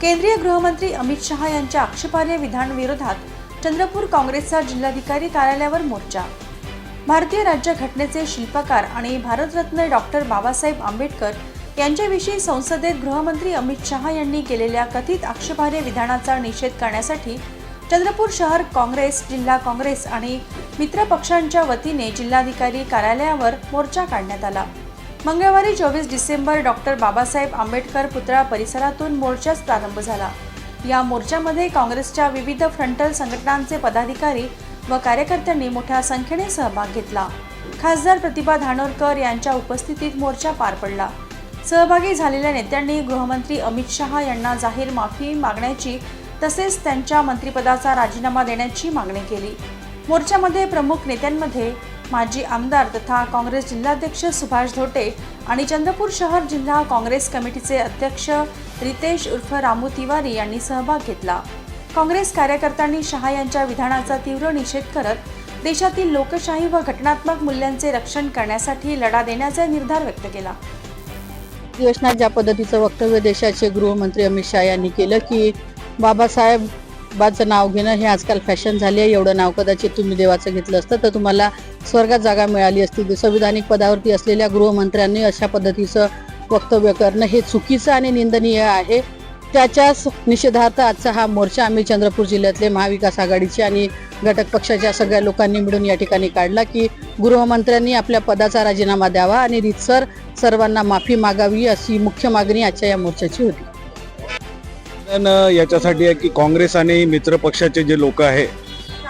केंद्रीय गृहमंत्री अमित शहा यांच्या आक्षेपार्ह विधानविरोधात चंद्रपूर काँग्रेसचा जिल्हाधिकारी कार्यालयावर मोर्चा. भारतीय राज्यघटनेचे शिल्पकार आणि भारतरत्न डॉक्टर बाबासाहेब आंबेडकर यांच्याविषयी संसदेत गृहमंत्री अमित शहा यांनी केलेल्या कथित आक्षेपार्ह विधानाचा निषेध करण्यासाठी चंद्रपूर शहर काँग्रेस जिल्हा काँग्रेस आणि मित्रपक्षांच्या वतीने जिल्हाधिकारी कार्यालयावर मोर्चा काढण्यात आला. मंगळवारी चोवीस डिसेंबर डॉक्टर बाबासाहेब आंबेडकर पुतळा परिसरातून मोर्चाच प्रारंभ झाला. या मोर्चामध्ये काँग्रेसच्या विविध फ्रंटल संघटनांचे पदाधिकारी व कार्यकर्त्यांनी मोठ्या संख्येने सहभाग घेतला. खासदार प्रतिभा धानोरकर यांच्या उपस्थितीत मोर्चा पार पडला. सहभागी झालेल्या नेत्यांनी गृहमंत्री अमित शहा यांना जाहीर माफी मागण्याची तसेच त्यांच्या मंत्रिपदाचा राजीनामा देण्याची मागणी केली. मोर्चामध्ये प्रमुख नेत्यांमध्ये माजी आमदार तथा काँग्रेस जिल्हाध्यक्ष सुभाष धोटे आणि चंद्रपूर शहर जिल्हा काँग्रेस कमिटीचे अध्यक्ष रितेश उर्फ रामू तिवारी यांनी सहभाग घेतला. काँग्रेस कार्यकर्त्यांनी शहा यांच्या विधानाचा तीव्र निषेध करत देशातील लोकशाही व घटनात्मक मूल्यांचे रक्षण करण्यासाठी लढा देण्याचा निर्धार व्यक्त केला. अधिवेशनात ज्या पद्धतीचं वक्तव्य देशाचे गृहमंत्री अमित शहा यांनी केलं की बाबासाहेब बाबाचं नाव घेणं हे आजकाल फॅशन झाली आहे. एवढं नाव कदाचित तुम्ही देवाचं घेतलं असतं तर तुम्हाला स्वर्गात जागा मिळाली असती. संविधानिक पदावरती असलेल्या गृहमंत्र्यांनी अशा पद्धतीचं वक्तव्य करणं हे चुकीचं आणि निंदनीय आहे. त्याच्याच निषेधार्थ आजचा हा मोर्चा आम्ही चंद्रपूर जिल्ह्यातले महाविकास आघाडीचे आणि घटक पक्षाच्या सगळ्या लोकांनी मिळून या ठिकाणी काढला की गृहमंत्र्यांनी आपल्या पदाचा राजीनामा द्यावा आणि रितसर सर्वांना माफी मागावी अशी मुख्य मागणी आजच्या या मोर्चाची होती. याच्यासाठी आहे की काँग्रेस आणि मित्र पक्षाचे जे लोक आहे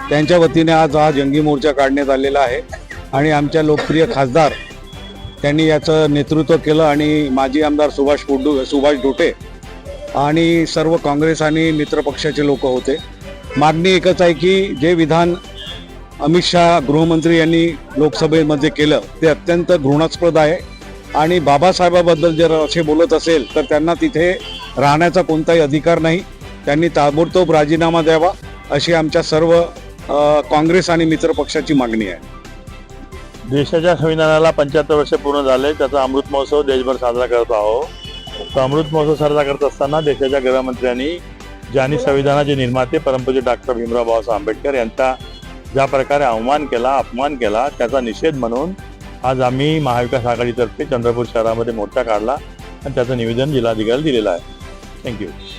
त्यांच्या वतीने आज हा जंगी मोर्चा काढण्यात आलेला आहे. आणि आमच्या लोकप्रिय खासदार त्यांनी याचं नेतृत्व केलं आणि माजी आमदार सुभाष पोडू सुभाष डोटे आणि सर्व काँग्रेस आणि मित्र पक्षाचे लोक होते. मागणी एकच आहे की जे विधान अमित शहा गृहमंत्री यांनी लोकसभेमध्ये केलं ते अत्यंत घृणास्पद आहे. आणि बाबासाहेबाबद्दल जर असे बोलत असेल तर त्यांना तिथे राहण्याचा कोणताही अधिकार नाही. त्यांनी ताबडतोब राजीनामा द्यावा अशी आमच्या सर्व काँग्रेस आणि मित्र पक्षाची मागणी आहे. देशाच्या संविधानाला पंच्याहत्तर वर्ष पूर्ण झाले त्याचा अमृत महोत्सव देशभर साजरा करत आहोत. अमृत महोत्सव साजरा करत असताना देशाच्या गृहमंत्र्यांनी ज्यांनी संविधानाचे निर्माते परमपूज्य डॉक्टर भीमराव बाबासाहेब आंबेडकर यांचा ज्या प्रकारे अवमान केला अपमान केला त्याचा निषेध म्हणून आज आम्ही महाविकास आघाडीतर्फे चंद्रपूर शहरामध्ये मोर्चा काढला आणि त्याचं निवेदन जिल्हाधिकारी दिलेलं आहे. Thank you.